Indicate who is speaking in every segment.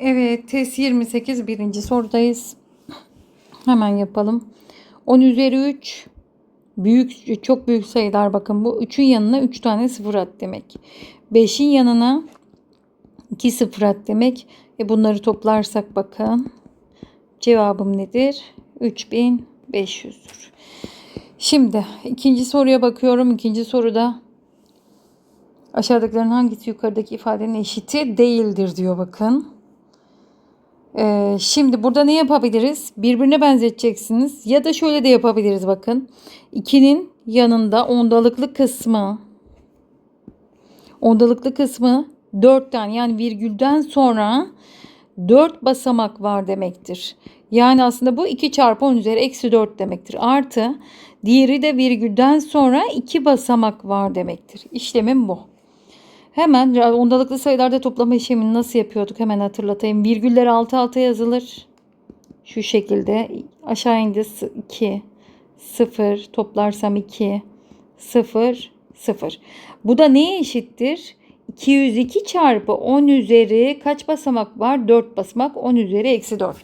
Speaker 1: Evet, test 28 birinci sorudayız. Hemen yapalım. 10 üzeri 3 büyük çok büyük sayılar bakın bu 3'ün yanına 3 tane sıfır at demek. 5'in yanına 2 sıfır at demek. E bunları toplarsak bakın cevabım nedir? 3500'dür. Şimdi ikinci soruya bakıyorum. İkinci soruda aşağıdakilerin hangisi yukarıdaki ifadenin eşiti değildir diyor bakın. Ee, şimdi burada ne yapabiliriz? Birbirine benzeteceksiniz. Ya da şöyle de yapabiliriz bakın. 2'nin yanında ondalıklı kısmı ondalıklı kısmı 4 tane yani virgülden sonra 4 basamak var demektir. Yani aslında bu 2 çarpı 10 üzeri eksi 4 demektir. Artı diğeri de virgülden sonra 2 basamak var demektir. İşlemim bu. Hemen ondalıklı sayılarda toplama işlemini nasıl yapıyorduk hemen hatırlatayım. Virgüller alt alta yazılır. Şu şekilde aşağı indi 2 0 toplarsam 2 0 0. Bu da neye eşittir? 202 çarpı 10 üzeri kaç basamak var? 4 basamak 10 üzeri eksi 4.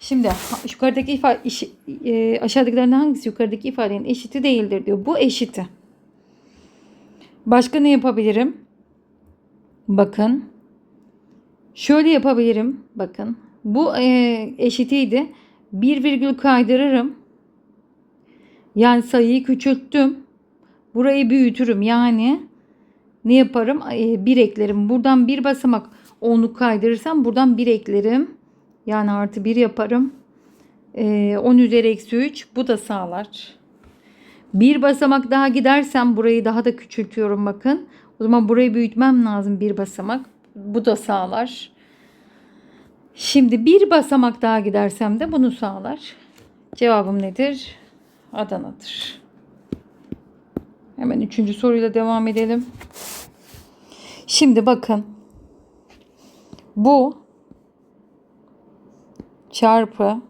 Speaker 1: Şimdi yukarıdaki ifade iş, e, aşağıdakilerden hangisi yukarıdaki ifadenin eşiti değildir diyor. Bu eşiti. Başka ne yapabilirim? Bakın. Şöyle yapabilirim. Bakın. Bu e, eşitiydi. Bir virgül kaydırırım. Yani sayıyı küçülttüm. Burayı büyütürüm. Yani ne yaparım? E, bir eklerim. Buradan bir basamak onluk kaydırırsam buradan bir eklerim. Yani artı bir yaparım. E, 10 üzeri eksi 3. Bu da sağlar. Bir basamak daha gidersem burayı daha da küçültüyorum bakın. O zaman burayı büyütmem lazım bir basamak. Bu da sağlar. Şimdi bir basamak daha gidersem de bunu sağlar. Cevabım nedir? Adana'dır. Hemen üçüncü soruyla devam edelim. Şimdi bakın. Bu çarpı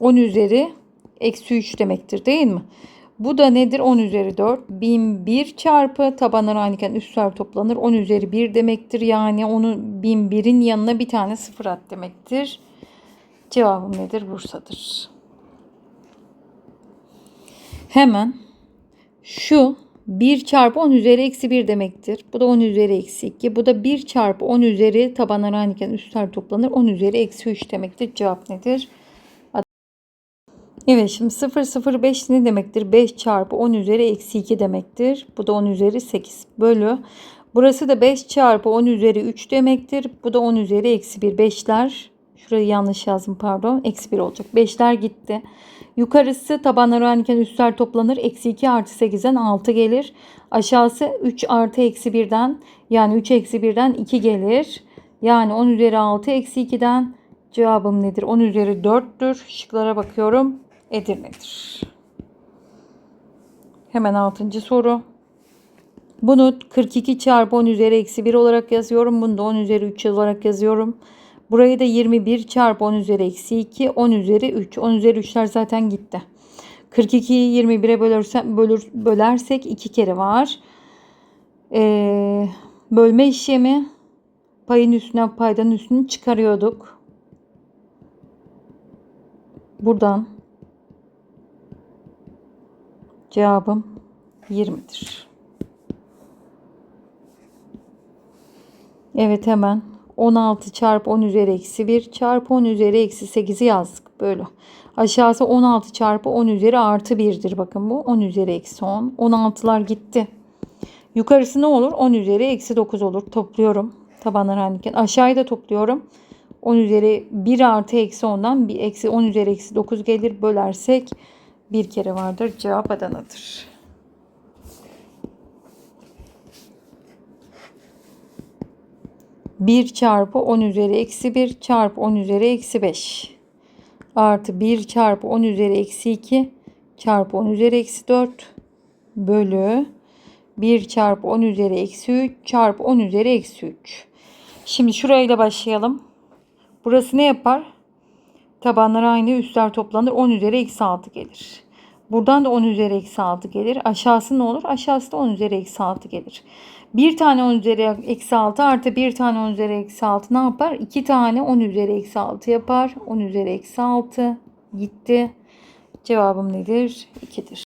Speaker 1: 10 üzeri eksi 3 demektir değil mi? Bu da nedir? 10 üzeri 4. 1001 çarpı tabanlar aynıken üstler toplanır. 10 üzeri 1 demektir. Yani onu 1001'in yanına bir tane sıfır at demektir. Cevabım nedir? Bursa'dır. Hemen şu 1 çarpı 10 üzeri eksi 1 demektir. Bu da 10 üzeri eksi 2. Bu da 1 çarpı 10 üzeri tabanlar aynıken üstler toplanır. 10 üzeri eksi 3 demektir. Cevap nedir? Evet şimdi 0,05 ne demektir? 5 çarpı 10 üzeri eksi 2 demektir. Bu da 10 üzeri 8 bölü. Burası da 5 çarpı 10 üzeri 3 demektir. Bu da 10 üzeri eksi 1. 5'ler şurayı yanlış yazdım pardon. Eksi 1 olacak. 5'ler gitti. Yukarısı tabanları aynıken üstler toplanır. Eksi 2 artı 8'den 6 gelir. Aşağısı 3 artı eksi 1'den yani 3 eksi 1'den 2 gelir. Yani 10 üzeri 6 eksi 2'den cevabım nedir? 10 üzeri 4'tür. Şıklara bakıyorum. Edirne'dir. Hemen 6. soru. Bunu 42 çarpı 10 üzeri eksi 1 olarak yazıyorum. Bunu da 10 üzeri 3 olarak yazıyorum. Burayı da 21 çarpı 10 üzeri eksi 2, 10 üzeri 3. 10 üzeri 3'ler zaten gitti. 42'yi 21'e bölersem, bölür, bölersek 2 kere var. Ee, bölme işlemi payın üstüne paydanın üstünü çıkarıyorduk. Buradan Cevabım 20'dir. Evet hemen 16 çarpı 10 üzeri eksi 1 çarpı 10 üzeri eksi 8'i yazdık. Böyle. Aşağısı 16 çarpı 10 üzeri artı 1'dir. Bakın bu 10 üzeri eksi 10. 16'lar gitti. Yukarısı ne olur? 10 üzeri eksi 9 olur. Topluyorum. Tabanlar aynıken. Aşağıyı da topluyorum. 10 üzeri 1 artı eksi 10'dan bir eksi 10 üzeri eksi 9 gelir. Bölersek bir kere vardır. Cevap Adana'dır. Bir çarpı 10 üzeri eksi 1 çarpı 10 üzeri eksi 5 artı 1 çarpı 10 üzeri eksi 2 çarpı 10 üzeri eksi 4 bölü 1 çarpı 10 üzeri eksi 3 çarpı 10 üzeri eksi 3. Şimdi şurayla başlayalım. Burası ne yapar? Tabanlar aynı üstler toplanır 10 üzeri eksi 6 gelir. Buradan da 10 üzeri eksi 6 gelir. Aşağısı ne olur? Aşağısı da 10 üzeri eksi 6 gelir. Bir tane 10 üzeri eksi 6 artı bir tane 10 üzeri eksi 6 ne yapar? 2 tane 10 üzeri eksi 6 yapar. 10 üzeri eksi 6 gitti. Cevabım nedir? 2'dir.